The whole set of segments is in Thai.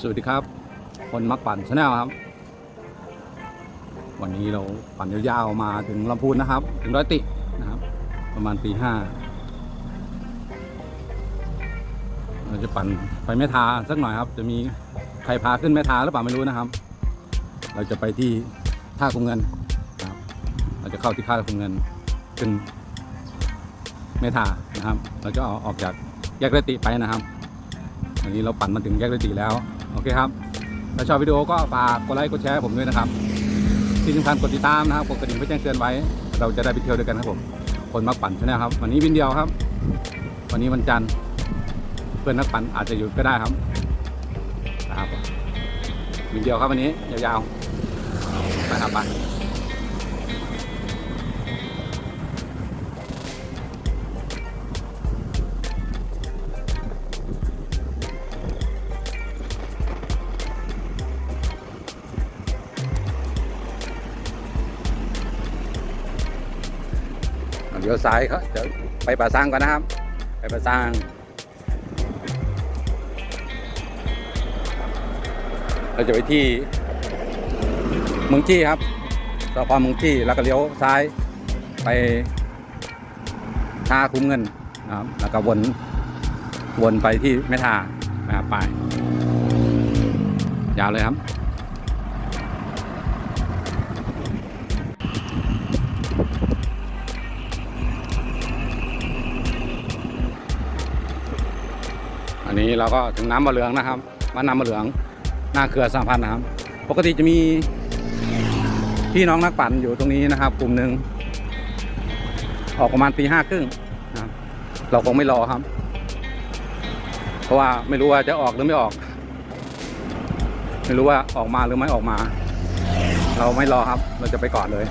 สวัสดีครับ คนมักปั่นชาแนลครับ วันนี้เราปั่นยาวๆมาถึงลำพูนนะครับ ถึงร้อยตินะครับ ประมาณตีห้าเราจะปั่นไปแม่ทาสักหน่อยครับ จะมีใครพาขึ้นแม่ทาหรือเปล่าไม่รู้นะครับ เราจะไปที่ท่าคุงเงินนะครับ เราจะเข้าที่ท่าคุงเงินขึ้นแม่ทานะครับ เราจะออกจากแยกระติไปนะครับ วันนี้เราปั่นมาถึงแยกระติแล้ว โอเคครับ ถ้าชอบวิดีโอก็ฝากกดไลค์กดแชร์ผมด้วยนะครับ ที่สำคัญกดติดตามนะครับ กดกระดิ่งเพื่อแจ้งเตือนไว้ เราจะได้ไปเที่ยวด้วยกันครับผม คนมักปั่นชาแนลครับ วันนี้วินเดียวครับ วันนี้วันจันทร์ เพื่อนนักปั่นอาจจะหยุดก็ได้ครับนะครับวินเดียวครับวันนี้ยาวๆไปครับไป เดี๋ยวซ้ายเดี๋ยวไปป่าซางก่อนนะครับ ไปป่าซางเราจะไปที่เมืองจี้ครับสพเมืองจี้แล้วก็เลี้ยวซ้ายไปท่าคุ้มเงินนะครับ แล้วก็วนวนไปที่แม่ทานะครับไปยาวเลยครับ อันนี้เราก็ถึงน้ำมะเหลืองนะครับบ้านน้ำมะเหลืองหน้าเขื่อนสามพันนะครับ ปกติจะมีพี่น้องนักปั่นอยู่ตรงนี้นะครับ กลุ่มหนึ่งออกประมาณตีห้าครึ่งนะเราคงไม่รอครับ เพราะว่าไม่รู้ว่าจะออกหรือไม่ออก ไม่รู้ว่าออกมาหรือไม่ออกมา เราไม่รอครับ เราจะไปก่อนเลย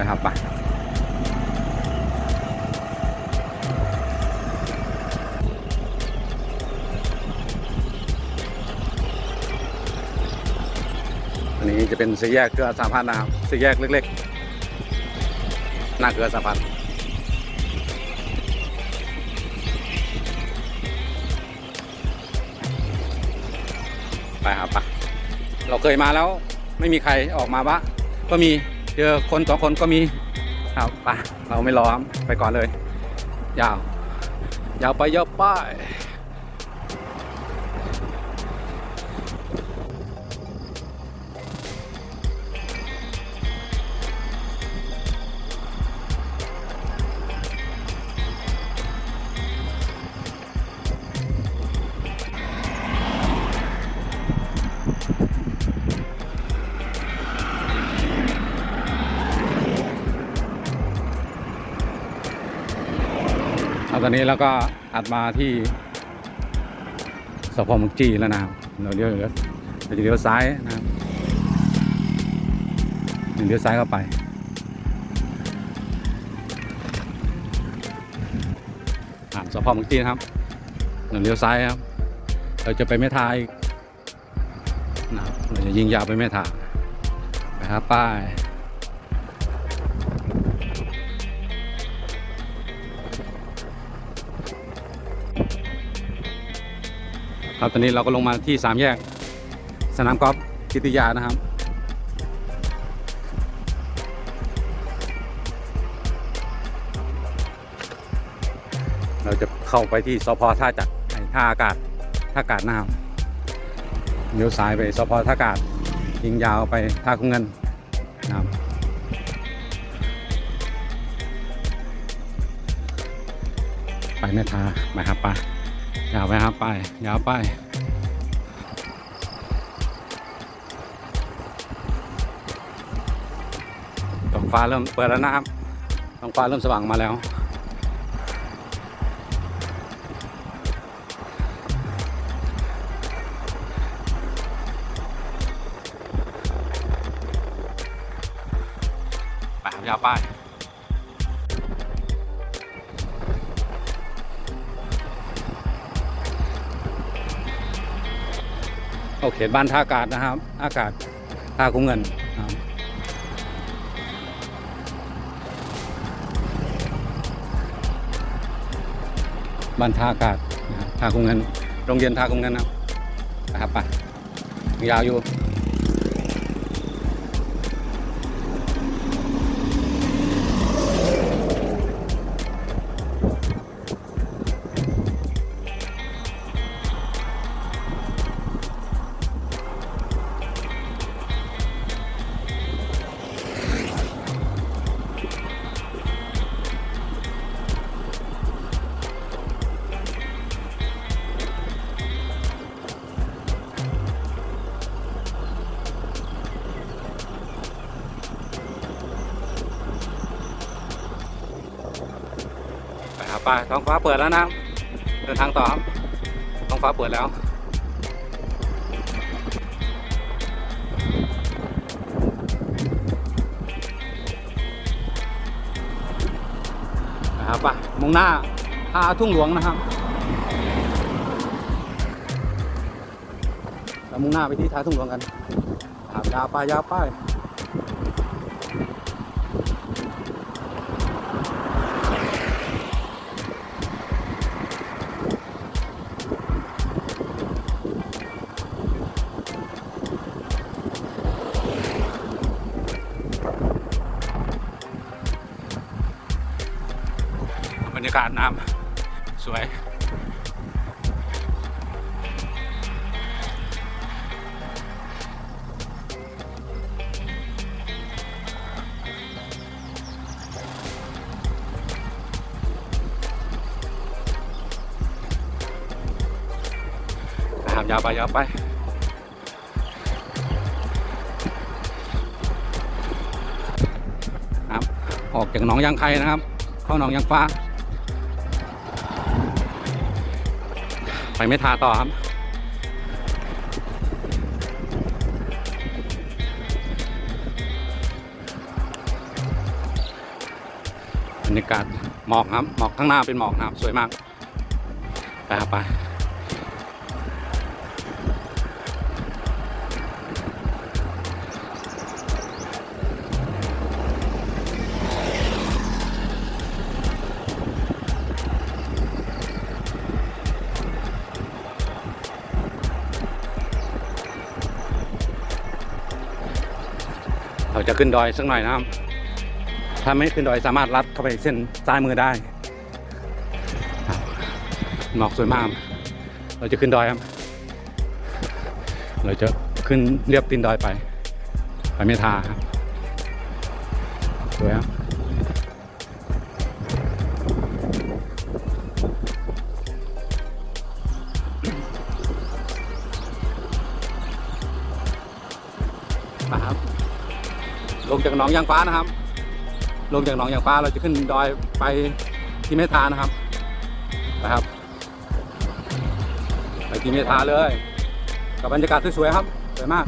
นะครับไป อันนี้จะเป็นสี่แยกเกลือสามพันนะครับสี่แยกเล็กๆหน้าเกลือสามพันไปครับไปเราเคยมาแล้วไม่มีใครออกมาปะก็มีเจอคนสองคนก็มีครับไปเราไม่รอครับไปก่อนเลย ยาว ยาวไปยาวไป นนี้เราก็อัดมาที่สพมุกจีแล้วนะครับเราเลี้ยวเราจะเลี้ยวซ้ายนะครับเลี้ยวซ้ายเข้าไปผ่านสพมุกจีนะครับเราเลี้ยวซ้ายครับ เราจะไปแม่ทาอีกนะครับเราจะยิงยาวไปแม่ทาไปครับป้าย ครับตอนนี้เราก็ลงมาที่สามแยก สนามกอล์ฟกิติยานะครับ เราจะเข้าไปที่สพท่าจักรท่าอากาศท่าอากาศนะครับเลี้ยวซ้ายไปสพท่าอากาศยิงยาวไปท่าคุ้งเงินนะครับไปแม่ทาไปครับไป ยาวไปครับไปยาวไปท้องฟ้าเริ่มเปิดแล้วนะครับท้องฟ้าเริ่มสว่างมาแล้วไปครับยาวไป โอเคบ้านท่าอากาศนะครับ อากาศท่าคุ้งเงินบ้านท่าอากาศท่าคุ้งเงินโรงเรียนท่าคุ้งเงินนะครับไปยาวอยู่ ไปท้องฟ้าเปิดแล้วนะครับเดินทางต่อครับท้องฟ้าเปิดแล้วไปหาปลามุ่งหน้าท่าทุ่งหลวงนะครับเรามุ่งหน้าไปที่ท่าทุ่งหลวงกันหายาวไปยาวไปากาศน้ำสวยนะครับยาวไปยาวไปครับออกจากหนองยางไคนะครับ เข้าหนองยางฟ้า ไปไม่ทาต่อครับ บรรยากาศหมอกครับ หมอกข้างหน้าเป็นหมอกนะครับ สวยมาก ไปครับไป จะขึ้นดอยสักหน่อยนะครับ ถ้าไม่ขึ้นดอยสามารถลัดเข้าไปเส้นซ้ายมือได้หมอกสวยมาก เราจะขึ้นดอยครับ เราจะขึ้นเรียบตีนดอยไป ไปเมทาครับสวยครับ ลงจากหนองยางฟ้านะครับ ลงจากหนองยางฟ้าเราจะขึ้นดอยไปที่เมทานะครับนะครับ ไปที่เมทาเลย กับบรรยากาศสวยๆครับสวยมาก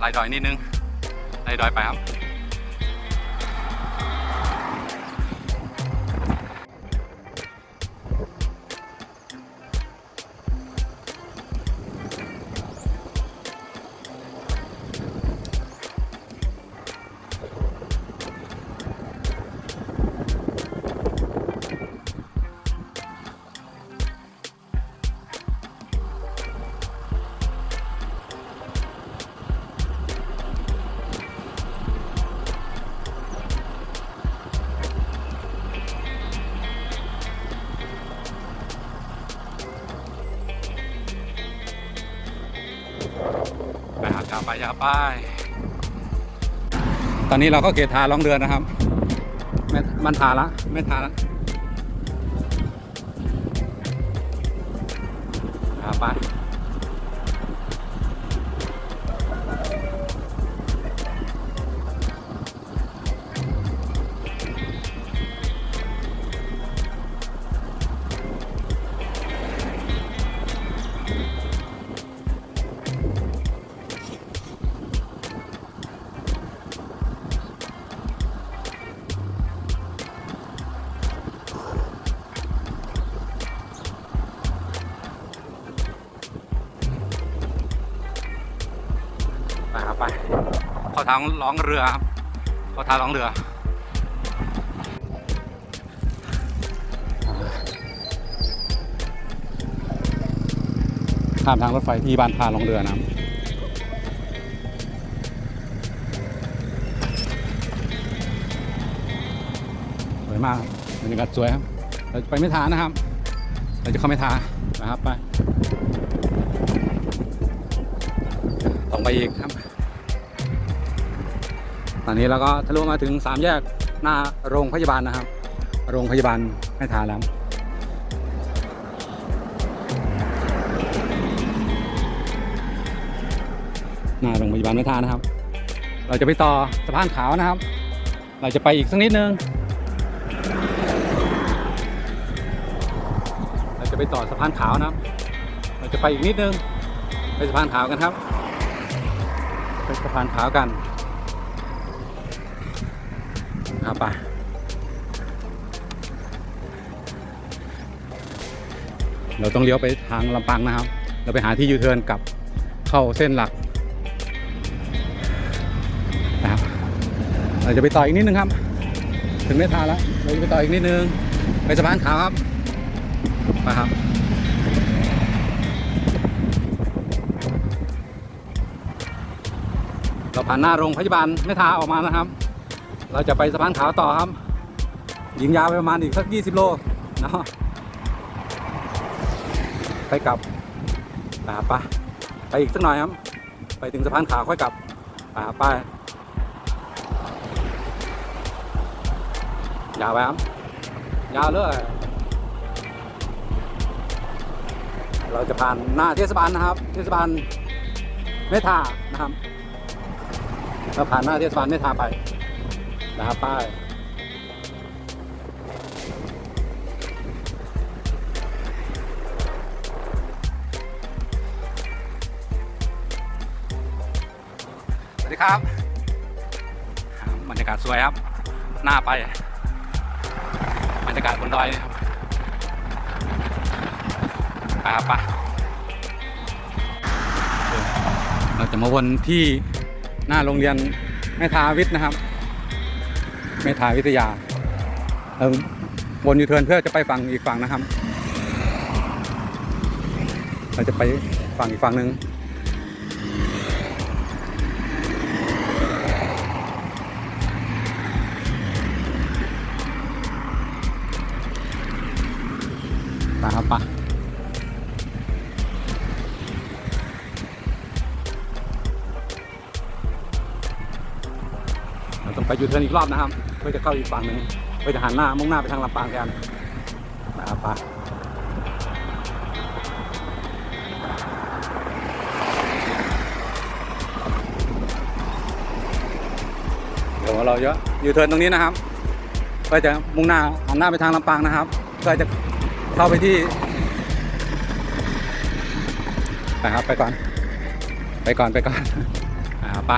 ไล่ดอยนิดนึงไล่ดอยไปครับ ไปยาวไป ตอนนี้เราก็เกตทาล่องเรือนะครับแม่มันทาละไม่ทาละหาไป ทางร้องเรือครับเข้าทางร้องเรือ ข้ามทางรถไฟที่บ้านพาลงเรือนะครับสวยมากบรรยากาศสวยครับ เราจะไปไม่ทานะครับ เราจะเข้าไม่ทานะครับไป ต้องไปอีกครับ อนนี้เราก็ทะลุมาถึงสามแยกหน้าโรงพยาบาลนะครับ โรงพยาบาลไม่ทาแล้วหน้าโรงพยาบาลไม่ทานะครับ เราจะไปต่อสะพานขาวนะครับ เราจะไปอีกสักนิดนึง เราจะไปต่อสะพานขาวนะครับ เราจะไปอีกนิดนึง ไปสะพานขาวกันครับ ไปสะพานขาวกัน ครับไปเราต้องเลี้ยวไปทางลำปางนะครับ เราไปหาที่ยูเทิร์นกลับเข้าเส้นหลักนะครับเราจะไปต่ออีกนิดนึงครับ ถึงไม่ทานแล้วเราจะไปต่ออีกนิดนึง ไปสะพานขาวครับมาครับเราผ่านหน้าโรงพยาบาลไม่ทาออกมานะครับ เราจะไปสะพานขาวต่อครับ ยิงยาวไปประมาณอีกสัก 20 โลเนาะไปกลับนะครับไปไปอีกสักหน่อยครับ ไปถึงสะพานขาวค่อยกลับอ่าไปยาวไปครับยาวเลยเราจะผ่านหน้าเทศบาลนะครับ เทศบาลเมทานะครับเราผ่านหน้าเทศบาลเมทาไป นะครับป้ายสวัสดีครับบรรยากาศสวยครับ หน้าไปบรรยากาศบนดอยนี่ครับไปครับไปเราจะมาวนที่หน้าโรงเรียนแม่ทาวิทย์นะครับ แม่ทาวิทยาเออวนยูเทิร์นเพื่อจะไปฝั่งอีกฝั่งนะครับ เราจะไปฝั่งอีกฝั่งหนึ่งไปครับไปเราต้องไปยูเทิร์นอีกรอบนะครับ เพื่อจะเข้าอีกฝั่งหนึ่งเพื่อจะหันหน้ามุ่งหน้าไปทางลำปางแทนนะครับไปเดี๋ยวเราจะอยู่เทินตรงนี้นะครับเพื่อจะมุ่งหน้าหันหน้าไปทางลำปางนะครับเพื่อจะเข้าไปที่ไปครับไปก่อน ไปก่อนไปก่อนอ่าไป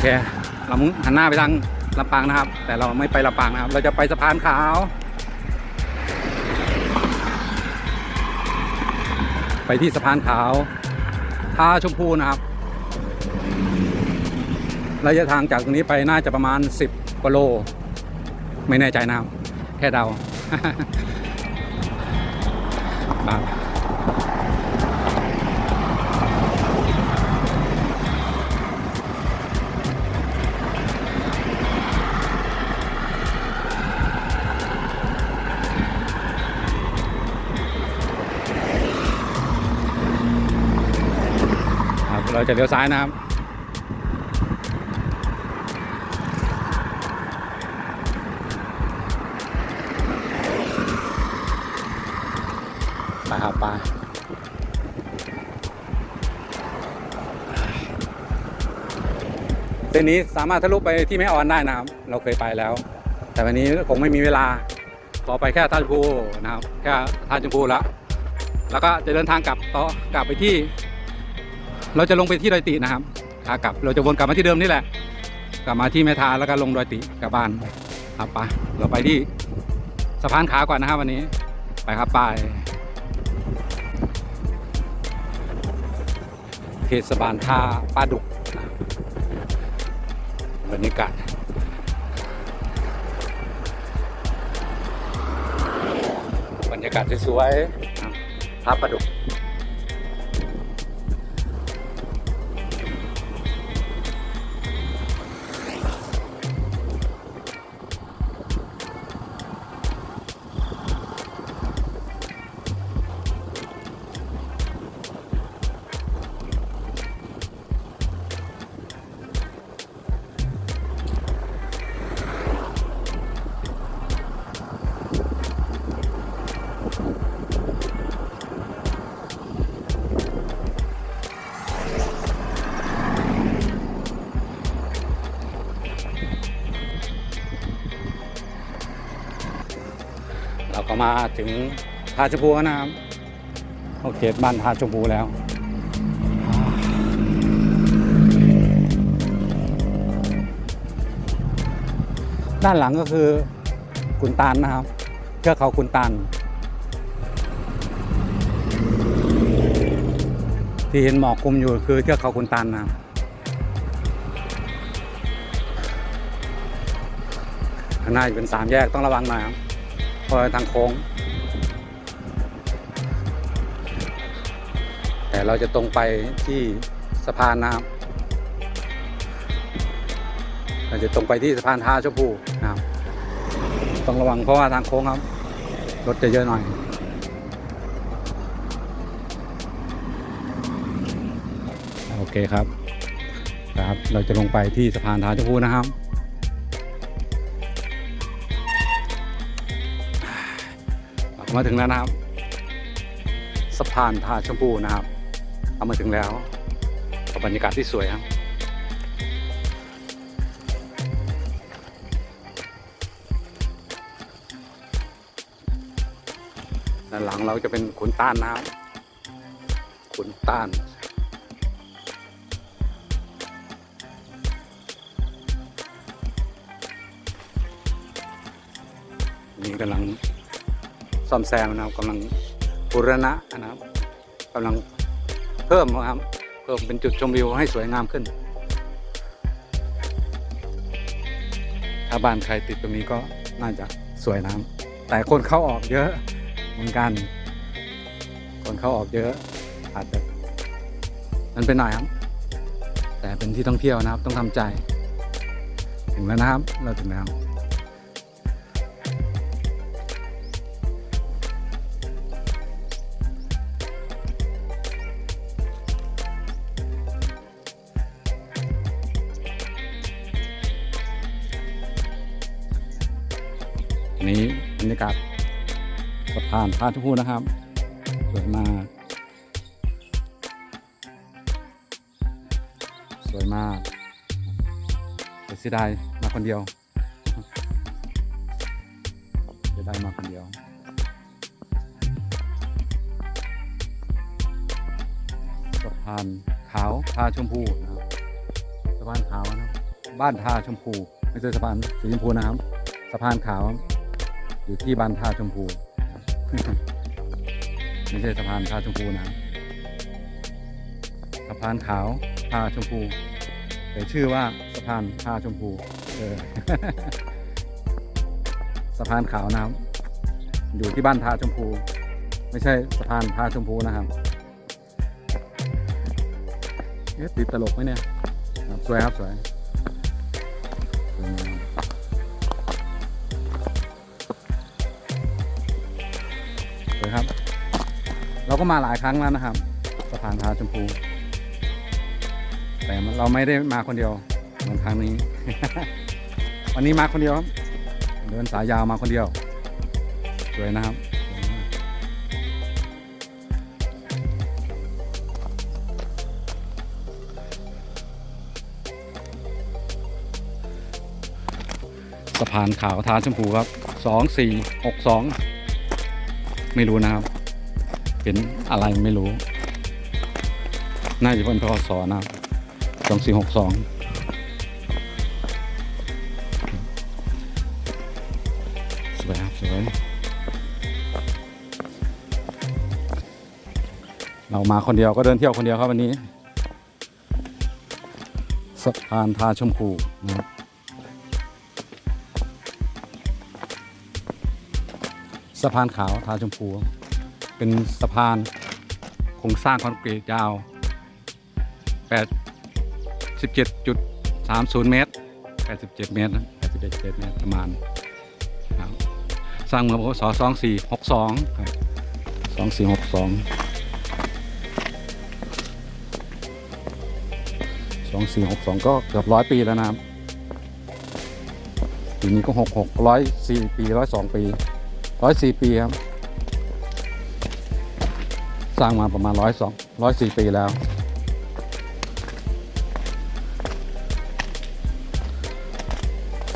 เคเรามุ่งหันหน้าไปทางลำปางนะครับ แต่เราไม่ไปลำปางนะครับ เราจะไปสะพานขาว ไปที่สะพานขาวท่าชมพูนะครับระยะทางจากตรงนี้ไปน่าจะประมาณ 10กว่าโล ไม่แน่ใจนะครับ แค่เดา จะเลี้ยวซ้ายนะครับไปครับไปเส้นนี้สามารถทะลุไปที่แม่ออนได้นะครับ เราเคยไปแล้ว แต่วันนี้คงไม่มีเวลา ขอไปแค่ท่าชมพูนะครับ แค่ท่าชมพูแล้ว แล้วก็จะเดินทางกลับต่อกลับไปที่ เราจะลงไปที่ดอยตินะครับขากลับเราจะวนกลับมาที่เดิมนี่แหละ กลับมาที่แม่ทาแล้วก็ลงดอยติกลับบ้านครับไปเราไปที่สะพานขาก่อนนะครับวันนี้ไปครับไปเทศบาลท่าป้าดุกบรรยากาศบรรยากาศสวยๆท่าป้าดุก มาถึงท่าชมพูนะครับโอเคบ้านท่าชมพูแล้วด้านหลังก็คือกุนตานนะครับเทือกเขากุนตานที่เห็นหมอกคลุมอยู่คือเทือกเขากุนตานนะครับข้างหน้าจะเป็นสามแยกต้องระวังหน่อยครับ พราะทางโค้ง แต่เราจะตรงไปที่สะพานนะครับเราจะตรงไปที่สะพานท่าชมพูนะครับต้องระวังเพราะว่าทางโค้งครับ รถจะเยอะหน่อยโอเคครับครับ เราจะลงไปที่สะพานทาชมพูนะครับ มาถึงแล้วนะครับ สะพานทาชมพูนะครับ เอามาถึงแล้วกับบรรยากาศที่สวยครับด้านหลังเราจะเป็นขุนต้านนะครับขุนต้าน นี่กำลัง ซ่อมแซมนะครับกำลังบูรณะนะครับกำลังเพิ่มนะครับเพิ่มเป็นจุดชมวิวให้สวยงามขึ้น ถ้าบ้านใครติดตรงนี้ก็น่าจะสวยนะครับแต่คนเข้าออกเยอะเหมือนกัน คนเข้าออกเยอะอาจจะมันเป็นหน่อยครับ แต่เป็นที่ท่องเที่ยวนะครับต้องทำใจ ถึงแล้วนะครับเราถึงแล้ว อันนี้บรรยากาศสะพานท่าชมพูนะครับสวยมาก สวยมากเสียดายมาคนเดียวเสียดายมาคนเดียวสะพานขาวทาชมพูนะครับสะพานขาวนะครับบ้านทาชมพูไม่ใช่สะพานสีชมพูนะครับสะพานขาว อยู่ที่บ้านท่าชมพูไม่ใช่สะพานท่าชมพูนะสะพานขาวท่าชมพูแต่ชื่อว่าสะพานท่าชมพูเออสะพานขาวนะครับอยู่ที่บ้านท่าชมพู ไม่ใช่สะพานท่าชมพูนะครับเอ๊ะติดตลกไหมเนี่ยสวยครับสวยสวย ก็มาหลายครั้งแล้วนะครับสะพานทาชมพู แต่เราไม่ได้มาคนเดียวเหมือนครั้งนี้ วันนี้มาคนเดียวครับเดินสายยาวมาคนเดียว สวยนะครับสะพานขาวทาชมพูครับสองสี่หกสองไม่รู้นะครับ เป็นอะไรไม่รู้ น่าจะเป็นพศนะครับสองสี่หกสองสวยครับสวย เรามาคนเดียวก็เดินเที่ยวคนเดียวครับวันนี้สะพานทาชมพูนะครับสะพานขาวทาชมพู เป็นสะพานโครงสร้างคอนกรีตยาว87.30 เมตร 87 เมตร87เมตรประมาณครับสร้างเมื่อพศ2462ครับ2462สองสี่หกสองก็เกือบร้อยปีแล้วนะครับปีนี้ก็หกหกร้อยสี่ปีร้อยสองปีร้อยสี่ปีครับ ร้างมาประมาณร้อยสองร้อยสี่ปีแล้ว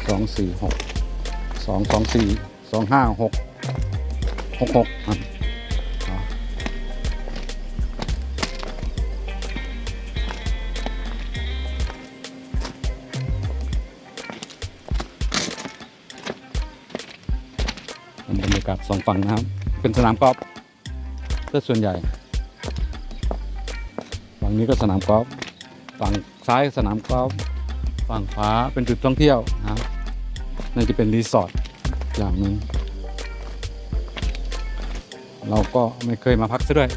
สองสี่หกสองสองสี่สองห้าหกหกหกครับบรรยากาศสองฝั่งนะครับ เป็นสนามกอล์ฟ ก็ส่วนใหญ่ ฝั่งนี้ก็สนามกอล์ฟ ฝั่งซ้ายสนามกอล์ฟ ฝั่งขวาเป็นจุดท่องเที่ยวนะครับน่าจะเป็นรีสอร์ทอย่างหนึ่งเราก็ไม่เคยมาพักซะด้วย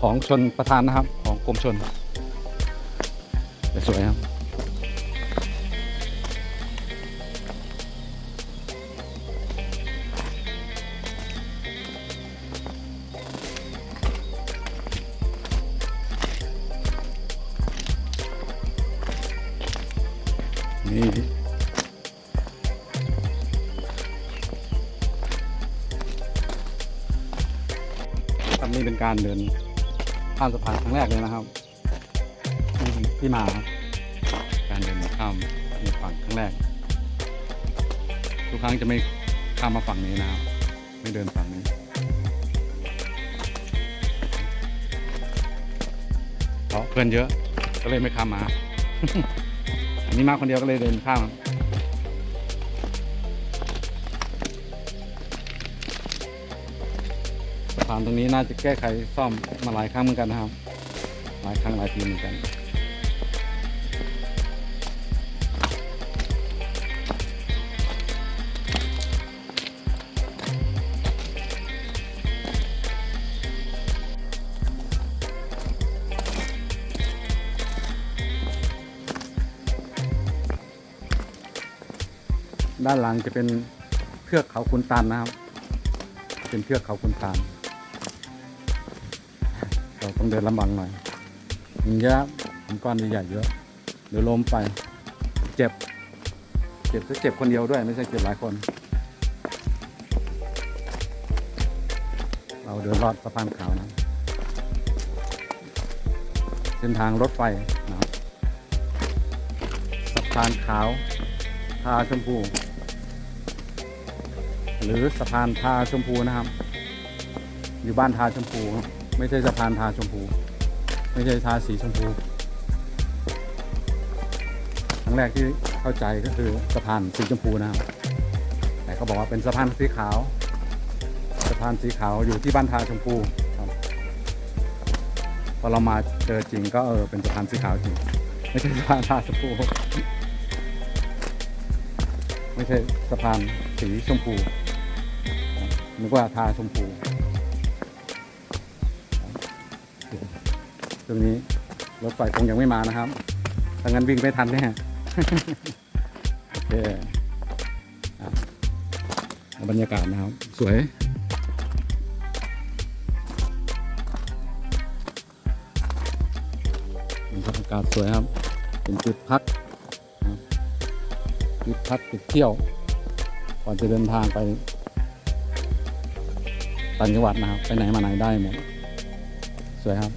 ของชนประธานนะครับ ของกรมชนแต่สวยครับ การเดินข้ามสะพานครั้งแรกเลยนะครับที่มาการเดินข้ามในฝั่งครั้งแรก ทุกครั้งจะไม่ข้ามมาฝั่งนี้นะครับ ไม่เดินฝั่งนี้เพราะเพื่อนเยอะก็เลยไม่ข้ามมา อันนี้มาคนเดียวก็เลยเดินข้ามานตรงนี้น่าจะแก้ไขซ่อมมาหลายครั้งเหมือนกันนะครับ หลายครั้งหลายปีเหมือนกันด้านหลังจะเป็นเทือกเขาคุณตานนะครับ เป็นเทือกเขาคุณตาน ต้องเดินลำบากหน่อยมันเยอะมันก้อนใหญ่ๆเยอะเดี๋ยวล้มไป เจ็บ เจ็บจะเจ็บคนเดียวด้วย ไม่ใช่เจ็บหลายคน เราเดินลอดสะพานขาวนะ เส้นทางรถไฟนะครับสะพานขาวทาชมพู หรือสะพานทาชมพูนะครับ อยู่บ้านทาชมพูครับ ไม่ใช่สะพานทาชมพู ไม่ใช่ทาสีชมพูครั้งแรกที่เข้าใจก็คือสะพานสีชมพูนะครับแต่เขาบอกว่าเป็นสะพานสีขาว สะพานสีขาวอยู่ที่บ้านทาชมพูครับพอเรามาเจอจริงก็เออเป็นสะพานสีขาวจริงไม่ใช่สะพานทาชมพู ไม่ใช่สะพานสีชมพูนึกว่าทาชมพู รงนี้รถไฟคงยังไม่มานะครับถ้างั้นวิ่งไม่ทันแน่โอเคอ่บรรยากาศนะครับ สวยบรรยากาศสวยครับ เป็นจุดพักจุดพักจุดเที่ยว ก่อนจะเดินทางไปต่างจังหวัดนะครับ ไปไหนมาไหนได้หมด สวยครับ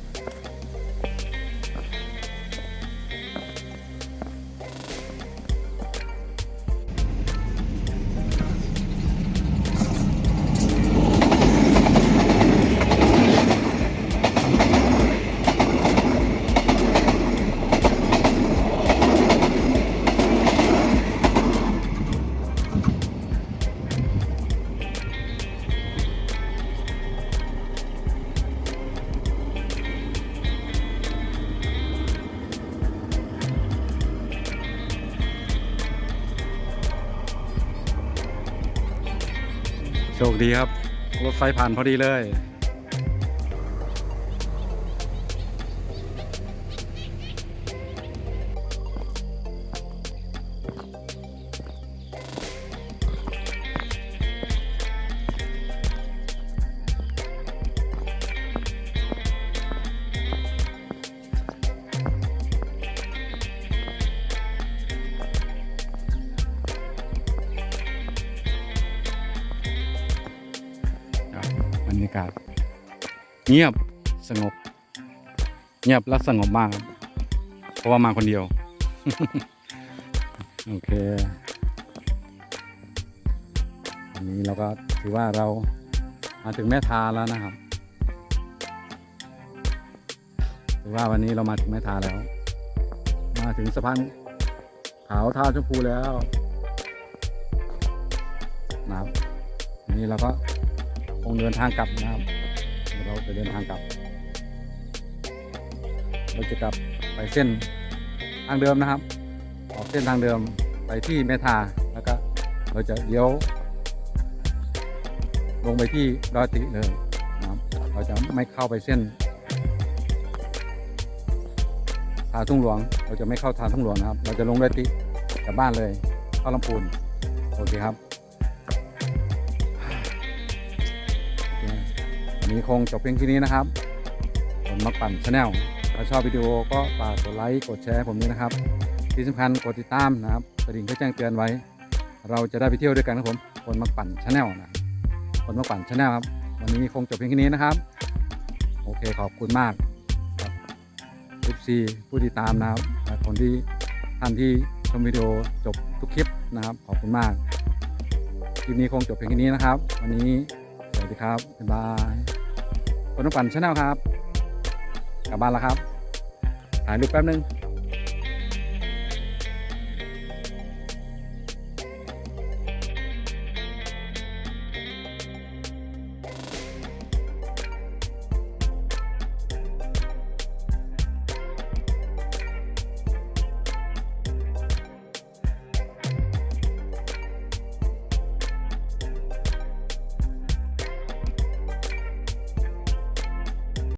โชคดีครับ รถไฟผ่านพอดีเลย งียบสงบ เงียบและสงบมาก เพราะว่ามาคนเดียว โอเควันนี้เราก็ถือว่าเรามาถึงแม่ทาแล้วนะครับ ถือว่าวันนี้เรามาถึงแม่ทาแล้ว มาถึงสะพานขาวท่าชมพูแล้วนะครับนนี้เราก็คงเดินทางกลับนะครับ จะเดินทางกลับ เราจะกลับไปเส้นทางเดิมนะครับ ออกเส้นทางเดิมไปที่เมทาแล้วก็เราจะเลี้ยวลงไปที่ดอยติเลยนะครับเราจะไม่เข้าไปเส้นทางทุ่งหลวง เราจะไม่เข้าทางทุ่งหลวงนะครับ เราจะลงดอยติกลับบ้านเลยเข้าลำพูนโอเคครับ นี้คงจบเพียงที่นี้นะครับ ผมมาปั่นชาแนลถ้าชอบวิดีโอก็ฝากกดไลค์กดแชร์ผมด้วยนะครับ ที่สำคัญกดติดตามนะครับกระดิ่งเพื่อแจ้งเตือนไว้ เราจะได้ไปเที่ยวด้วยกันครับผมคนมาปั่นชาแนลนะคนมาปั่นชาแนลครับ วันนี้คงจบเพียงแค่นี้นะครับ โอเคขอบคุณมากครับ FC ผู้ติดตามนะครับคนที่ท่านที่ชมวิดีโอจบทุกคลิปนะครับ ขอบคุณมากคลิปนี้คงจบเพียงแค่นี้นะครับ วันนี้สวัสดีครับบ๊ายบาย คนต้องปั่นชาแนลครับ กลับบ้านแล้วครับถ่ายรูปแป๊บนึง